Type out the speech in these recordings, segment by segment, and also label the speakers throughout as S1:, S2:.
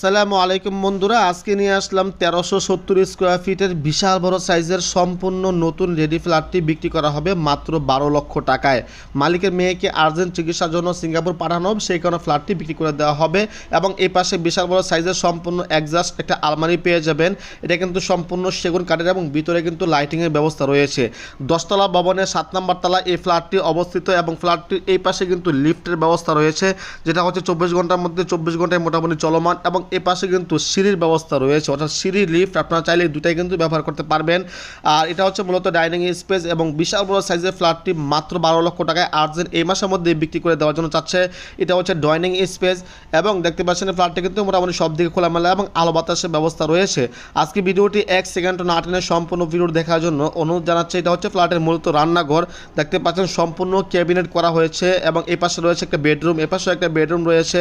S1: আসসালামু আলাইকুম বন্ধুরা, আজকে নিয়ে আসলাম তেরোশো সত্তর স্কোয়ার ফিটের বিশাল বড় সাইজের সম্পূর্ণ নতুন রেডি ফ্ল্যাটটি বিক্রি করা হবে মাত্র বারো লক্ষ টাকায়। মালিকের মেয়েকে আর্জেন্ট চিকিৎসার জন্য সিঙ্গাপুর পাঠানো সেই কারণে ফ্ল্যাটটি বিক্রি করে দেওয়া হবে এবং এই পাশে বিশাল বড় সাইজের সম্পূর্ণ একজাস্ট একটা আলমারি পেয়ে যাবেন। এটা কিন্তু সম্পূর্ণ সেগুন কাঠের এবং ভিতরে কিন্তু লাইটিংয়ের ব্যবস্থা রয়েছে। দশতলা ভবনের সাত নম্বর তলা এই ফ্ল্যাটটি অবস্থিত এবং ফ্ল্যাটটির এই পাশে কিন্তু লিফটের ব্যবস্থা রয়েছে, যেটা হচ্ছে চব্বিশ ঘণ্টার মধ্যে চব্বিশ ঘন্টায় মোটামুটি চলমান এবং এ পাশে কিন্তু সিঁড়ির ব্যবস্থা রয়েছে, অর্থাৎ সিঁড়ি লিফট আপনারা চাইলে দুটাই কিন্তু ব্যবহার করতে পারবেন। আর এটা হচ্ছে মূলত ডাইনিং স্পেস এবং বিশাল বড় সাইজের ফ্ল্যাটটি মাত্র বারো লক্ষ টাকায় আর্জেন্ট এই মাসের মধ্যে বিক্রি করে দেওয়ার জন্য চাচ্ছে। এটা হচ্ছে ডাইনিং স্পেস এবং দেখতে পাচ্ছেন ফ্ল্যাটটি কিন্তু মোটামুটি সব দিকে খোলামেলা এবং আলো বাতাসের ব্যবস্থা রয়েছে। আজকে ভিডিওটি এক সেকেন্ড না টেনে সম্পূর্ণ ভিডিও দেখার জন্য অনুরোধ জানাচ্ছে, এটা হচ্ছে ফ্ল্যাটের মূলত রান্নাঘর। দেখতে পাচ্ছেন সম্পূর্ণ ক্যাবিনেট করা হয়েছে এবং এই পাশে রয়েছে একটা বেডরুম এ পাশে একটা বেডরুম রয়েছে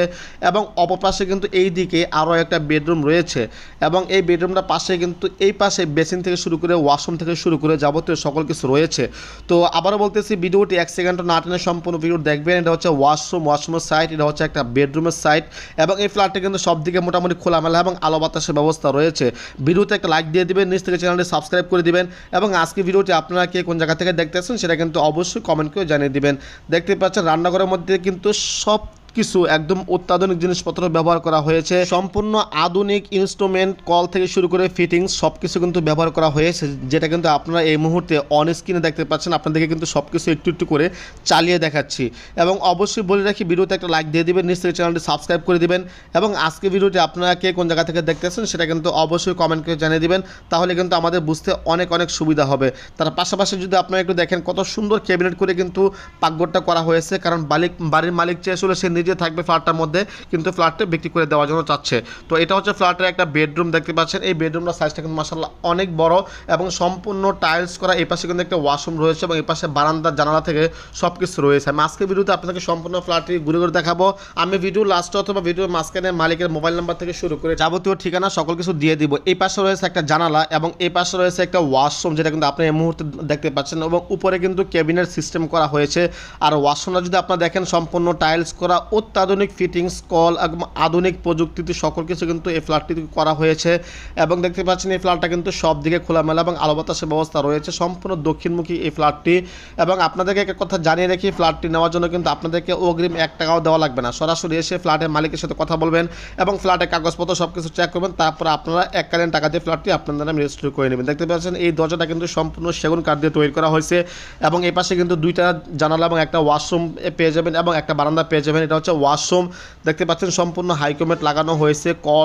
S1: এবং অপর পাশে কিন্তু এই দিকে আরও একটা বেডরুম রয়েছে এবং এই বেডরুমটার পাশে কিন্তু এই পাশে বেসিন থেকে শুরু করে ওয়াশরুম থেকে শুরু করে যাবতীয় সকল কিছু রয়েছে। তো আবারও বলতেছি, ভিডিওটি এক সেকেন্ড না টেনে সম্পূর্ণ ভিডিও দেখবেন। এটা হচ্ছে ওয়াশরুম, ওয়াশরুমের সাইড এটা হচ্ছে একটা বেডরুমের সাইড এবং এই ফ্ল্যাটটা কিন্তু সব দিকে মোটামুটি খোলামেলা এবং আলো বাতাসের ব্যবস্থা রয়েছে। ভিডিওতে একটা লাইক দিয়ে দিবেন, নিজ থেকে চ্যানেলটি সাবস্ক্রাইব করে দিবেন এবং আজকে ভিডিওটি আপনারা কে কোন জায়গা থেকে দেখতে দেখতেছেন সেটা কিন্তু অবশ্যই কমেন্ট করে জানিয়ে দিবেন। দেখতে পাচ্ছেন, রান্নাঘরের মধ্যে কিন্তু সব কিছু একদম অত্যাধুনিক জিনিসপত্র ব্যবহার করা হয়েছে। সম্পূর্ণ আধুনিক ইনস্ট্রুমেন্ট কল থেকে শুরু করে ফিটিংস সব কিছু কিন্তু ব্যবহার করা হয়েছে, যেটা কিন্তু আপনারা এই মুহূর্তে অন স্ক্রিনে দেখতে পাচ্ছেন। আপনাদেরকে কিন্তু সব কিছু একটু একটু করে চালিয়ে দেখাচ্ছি। এবং অবশ্যই বলে রাখি, ভিডিওতে একটা লাইক দিয়ে দিবেন, নিশ্চয়ই চ্যানেলটি সাবস্ক্রাইব করে দিবেন। এবং আজকে ভিডিওটি আপনারা কে কোন জায়গা থেকে দেখতেছেন সেটা কিন্তু অবশ্যই কমেন্ট করে জানিয়ে দিবেন। তাহলে কিন্তু আমাদের বুঝতে অনেক অনেক সুবিধা হবে। তার পাশাপাশি যদি আপনারা একটু দেখেন, কত সুন্দর ক্যাবিনেট করে কিন্তু পাকঘরটা করা হয়েছে। কারণ বালিক, বাড়ির মালিক চেয়েছিল সে নিজে থাকবে ফ্ল্যাটটার মধ্যে, কিন্তু ফ্ল্যাটটা বিক্রি করে দেওয়ার জন্য চাচ্ছে। তো এটা হচ্ছে ফ্ল্যাটের একটা বেডরুম, দেখতে পাচ্ছেন। এই বেডরুমটার সাইজটা কিন্তু মাসাল্লাহ অনেক বড় এবং সম্পূর্ণ টাইলস করা। এই পাশে কিন্তু একটা ওয়াশরুম রয়েছে এবং এই পাশে বারান্দার জানালা থেকে সব কিছু রয়েছে। আমি আজকে ভিডিওতে আপনাদেরকে সম্পূর্ণ ফ্ল্যাটটি ঘুরে ঘুরে দেখাবো। আমি ভিডিও লাস্টে অথবা ভিডিওর মাঝখানে মালিকের মোবাইল নাম্বার থেকে শুরু করে যাবতীয় ঠিকানা সকল কিছু দিয়ে দিব। এই পাশে রয়েছে একটা জানালা এবং এই পাশে রয়েছে একটা ওয়াশরুম যেটা কিন্তু আপনি এই মুহূর্তে দেখতে পাচ্ছেন এবং উপরে কিন্তু ক্যাবিনেট সিস্টেম করা হয়েছে। আর ওয়াশরুমটা যদি আপনারা দেখেন, সম্পূর্ণ টাইলস করা অত্যাধুনিক ফিটিংস, কল একদম আধুনিক প্রযুক্তিতে সকল কিছু কিন্তু এই ফ্ল্যাটটি করা হয়েছে এবং দেখতে পাচ্ছেন এই ফ্ল্যাটটা কিন্তু সব দিকে খোলামেলা এবং আলো বাতাসের ব্যবস্থা রয়েছে, সম্পূর্ণ দক্ষিণমুখী এই ফ্ল্যাটটি এবং আপনাদেরকে একটা কথা জানিয়ে রাখি, ফ্ল্যাটটি নেওয়ার জন্য কিন্তু আপনাদেরকে অগ্রিম এক টাকাও দেওয়া লাগবে না। সরাসরি এসে ফ্ল্যাটের মালিকের সাথে কথা বলবেন এবং ফ্ল্যাটের কাগজপত্র সব কিছু চেক করবেন, তারপর আপনারা এককালীন টাকা দিয়ে ফ্ল্যাটটি আপনাদের নামে রেজিস্টার করে নেবেন। দেখতে পাচ্ছেন এই দরজাটা কিন্তু সম্পূর্ণ সেগুন কাঠ দিয়ে তৈরি করা হয়েছে এবং এই পাশে কিন্তু দুইটা জানালা এবং একটা ওয়াশরুম পেয়ে যাবেন এবং একটা বারান্দা পেয়ে যাবেন। এটা হচ্ছে ওয়াশরুম। দেখতে পাচ্ছেন সম্পূর্ণ হাইকোমেট লাগানো হয়েছে। কল